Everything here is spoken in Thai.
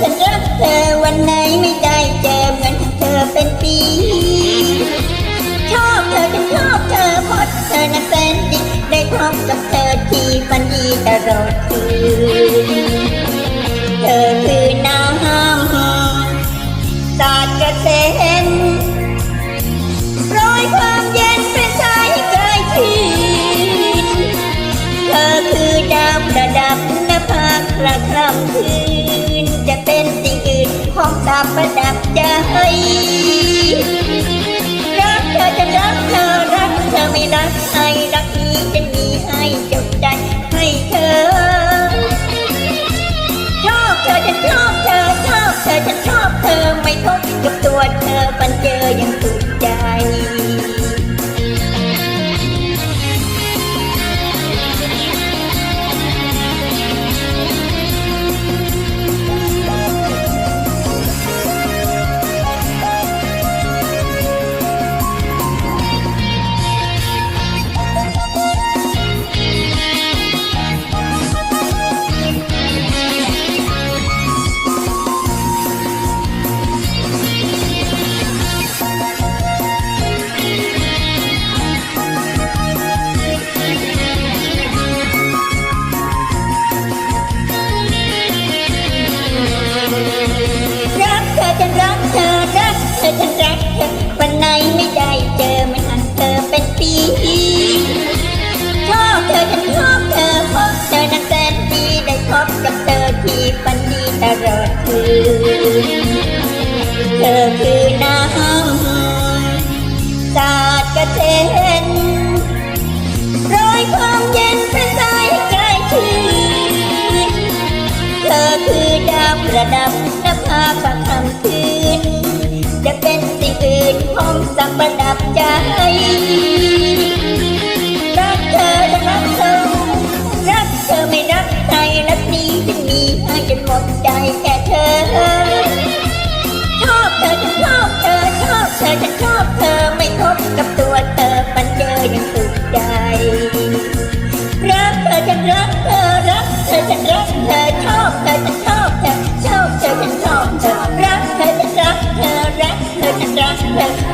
ฉันรักเธอวันไหนไม่ได้เจอเหมือนเธอเป็นปี ชอบเธอฉันชอบเธอเพราะเธอนั้นแสนดีได้พบกับเธอที่ฝันดีตลอดคืนเธอคือ เป็นสิ่งอื่นของตาประดับใจรักเธอจะรักเธอรักเธอไม่รักใครรักนี้จะมีให้จบใจให้เธอชอบเธอฉันชอบเธอชอบเธอฉันชอบเธอไม่พบกับตัวเธอปันเจออย่างสุดใจ เธอคือน้ำสาดกระเซ็นร้อยความเย็นพระสายกายชื่นเธอคือดาวประดับนภาพคำคืน จะเป็นสิ่งอื่นของสักประดับใจรักเธอจะรักเธอรักเธอไม่รักใครรักนี้จะมีให้จนหมดใจ อรักเธอฉันรักเธอชอบเธอฉันชอบเธอชอบเธอฉันชอบเธอรักเธอฉันรักเธอรักเธอฉันรักเธอ